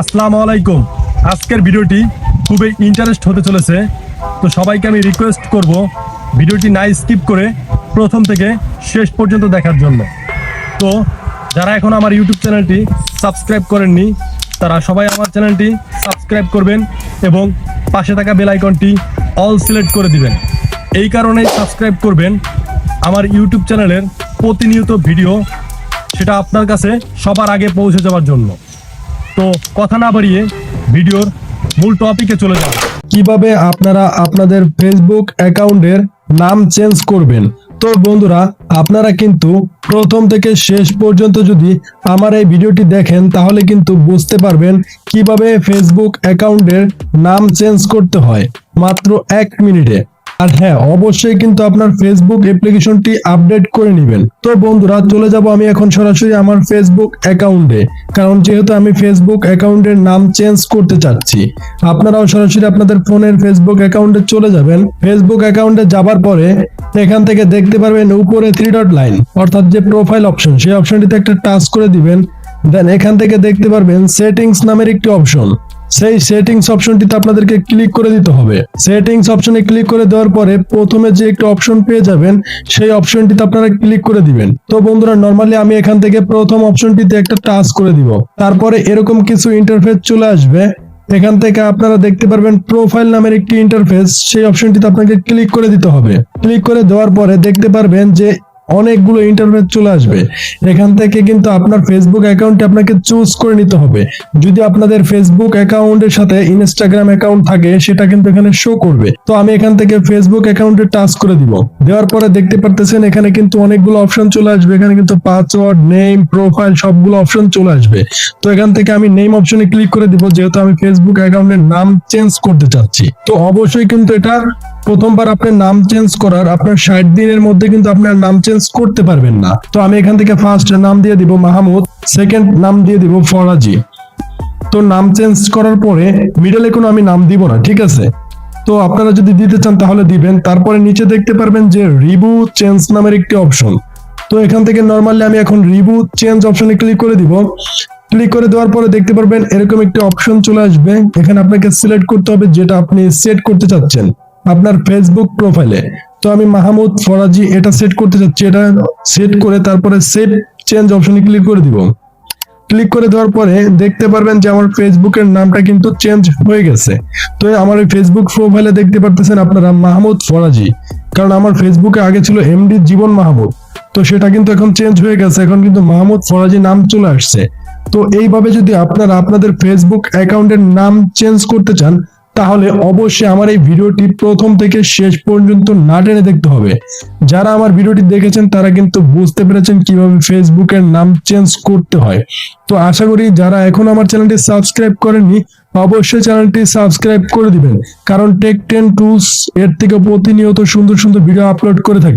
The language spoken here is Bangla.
আসসালামু আলাইকুম। আজকের ভিডিওটি খুবই ইন্টারেস্ট হতে চলেছে। তো সবাইকে আমি রিকোয়েস্ট করব ভিডিওটি না স্কিপ করে প্রথম থেকে শেষ পর্যন্ত দেখার জন্য। তো যারা এখন আমার ইউটিউব চ্যানেলটি সাবস্ক্রাইব করেননি, তারা সবাই আমার চ্যানেলটি সাবস্ক্রাইব করবেন এবং পাশে থাকা বেল আইকনটি অল সিলেক্ট করে দিবেন। এই কারণেই সাবস্ক্রাইব করবেন আমার ইউটিউব চ্যানেলের প্রতিনিয়ত ভিডিও, সেটা আপনার কাছে সবার আগে পৌঁছে যাওয়ার জন্য। তো কথা না বাড়িয়ে ভিডিওর মূল টপিকে চলে যাব কীভাবে আপনারা আপনাদের ফেসবুক অ্যাকাউন্টের নাম চেঞ্জ করবেন? তো বন্ধুরা, আপনারা কিন্তু প্রথম থেকে শেষ পর্যন্ত যদি আমার এই ভিডিওটি দেখেন, তাহলে কিন্তু বুঝতে পারবেন কীভাবে ফেসবুক অ্যাকাউন্টের নাম চেঞ্জ করতে হয়। মাত্র এক মিনিটে। আর হ্যাঁ অবশ্যই কিন্তু আপনার ফেসবুক অ্যাপ্লিকেশনটি আপডেট করে নেবেন। তো বন্ধুরা, চলে যাব আমি এখন সরাসরি আমার ফেসবুক অ্যাকাউন্টে কারণ যেহেতু আমি ফেসবুক অ্যাকাউন্টের নাম চেঞ্জ করতে চাচ্ছি, আপনারাও সরাসরি আপনাদের ফোনের ফেসবুক অ্যাকাউন্টে চলে যাবেন। ফেসবুক অ্যাকাউন্টে যাবার পরে এখান থেকে দেখতে পারবেন উপরে থ্রি ডট লাইন অর্থাৎ যে প্রোফাইল অপশন সেই অপশনটিতে একটা টাচ করে দিবেন। দেন এখান থেকে দেখতে পারবেন সেটিংস নামের একটি অপশন সেই সেটিংস অপশনটিতে আপনাদেরকে ক্লিক করে দিতে হবে। সেটিংস অপশনে ক্লিক করে দেওয়ার পরে প্রথমে যে একটা অপশন পেয়ে যাবেন, সেই অপশনটিতে আপনারা ক্লিক করে দিবেন। তো বন্ধুরা নর্মালি আমি এখান থেকে প্রথম অপশনটিতে একটা টাচ করে দিব। তারপরে এরকম কিছু ইন্টারফেস চলে আসবে। এখান থেকে আপনারা দেখতে পারবেন প্রোফাইল নামের একটি ইন্টারফেস সেই অপশনটিতে আপনাকে ক্লিক করে দিতে হবে। ক্লিক করে দেওয়ার পরে দেখতে পারবেন যে অনেকগুলো ইন্টারফেস চলে আসবে। এখান থেকে কিন্তু আপনার ফেসবুক অ্যাকাউন্টে আপনাকে চুজ করে নিতে হবে। যদি আপনাদের ফেসবুক অ্যাকাউন্টের সাথে ইনস্টাগ্রাম অ্যাকাউন্ট থাকে, সেটা কিন্তু এখানে শো করবে। তো আমি এখান থেকে ফেসবুক অ্যাকাউন্টে টাচ করে দিব। দেওয়ার পরে দেখতে পারতেছেন, এখানে কিন্তু অনেকগুলো অপশন চলে আসবে। এখানে কিন্তু পাসওয়ার্ড নেম প্রোফাইল সবগুলো অপশন চলে আসবে। তো এখান থেকে আমি নেম অপশনে ক্লিক করে দিব, যেহেতু আমি ফেসবুক অ্যাকাউন্টের নাম চেঞ্জ করতে চাচ্ছি। তো অবশ্যই কিন্তু এটা প্রথমবার আপনার নাম চেঞ্জ করার, আপনার ষাট দিনের মধ্যে কিন্তু আপনার নাম চেঞ্জ করতে পারবেন না। তো আমি এখান থেকে ফার্স্ট নাম দিয়ে দিব মাহমুদ সেকেন্ড নাম দিয়ে দিব ফরাজি। তো নাম চেঞ্জ করার পরে মিডলে কোনো আমি নাম দিব না, ঠিক আছে? তো আপনারা যদি দিতে চান তাহলে দিবেন, তারপরে নিচে দেখতে পারবেন যে রিবু চেঞ্জ নামের একটি অপশন তো এখান থেকে নর্মালি আমি এখন রিবু চেঞ্জ অপশনে ক্লিক করে দিব। ক্লিক করে দেওয়ার পরে দেখতে পারবেন এরকম একটি অপশন চলে আসবে। এখানে আপনাকে সিলেক্ট করতে হবে যেটা আপনি সেট করতে চাচ্ছেন। আপনার ফেসবুক প্রোফাইলে তো আমি মাহমুদ ফরাজি এটা সেট করতে চাচ্ছি এটা সেট করে তারপরে সেট চেঞ্জ অপশনে ক্লিক করে দিব। ক্লিক করে দেওয়ার পরে দেখতে পারবেন যে আমার ফেসবুকের নামটা কিন্তু চেঞ্জ হয়ে গেছে। তো আমার এই ফেসবুক প্রোফাইলে দেখতে পারতেছেন আপনারা মাহমুদ ফরাজি। কারণ আমার ফেসবুকে আগে ছিল এমডি জীবন মাহমুদ। তো সেটা কিন্তু এখন চেঞ্জ হয়ে গেছে, এখন কিন্তু মাহমুদ ফরাজি নাম চলে আসছে। তো এইভাবে যদি আপনারা আপনাদের ফেসবুক অ্যাকাউন্টের নাম চেঞ্জ করতে চান তাহলে অবশ্যই আমার এই ভিডিওটি প্রথম থেকে শেষ পর্যন্ত না টেনে দেখতে হবে। যারা আমার ভিডিওটি দেখেছেন, তারা কিন্তু বুঝতে পেরেছেন কীভাবে ফেসবুকের নাম চেঞ্জ করতে হয়। তো আশা করি যারা এখন আমার চ্যানেলটি সাবস্ক্রাইব করেননি, অবশ্যই চ্যানেলটি সাবস্ক্রাইব করে দিবেন। কারণ টেক টেন টুলস এর থেকে প্রতিনিয়ত সুন্দর সুন্দর ভিডিও আপলোড করে থাকি।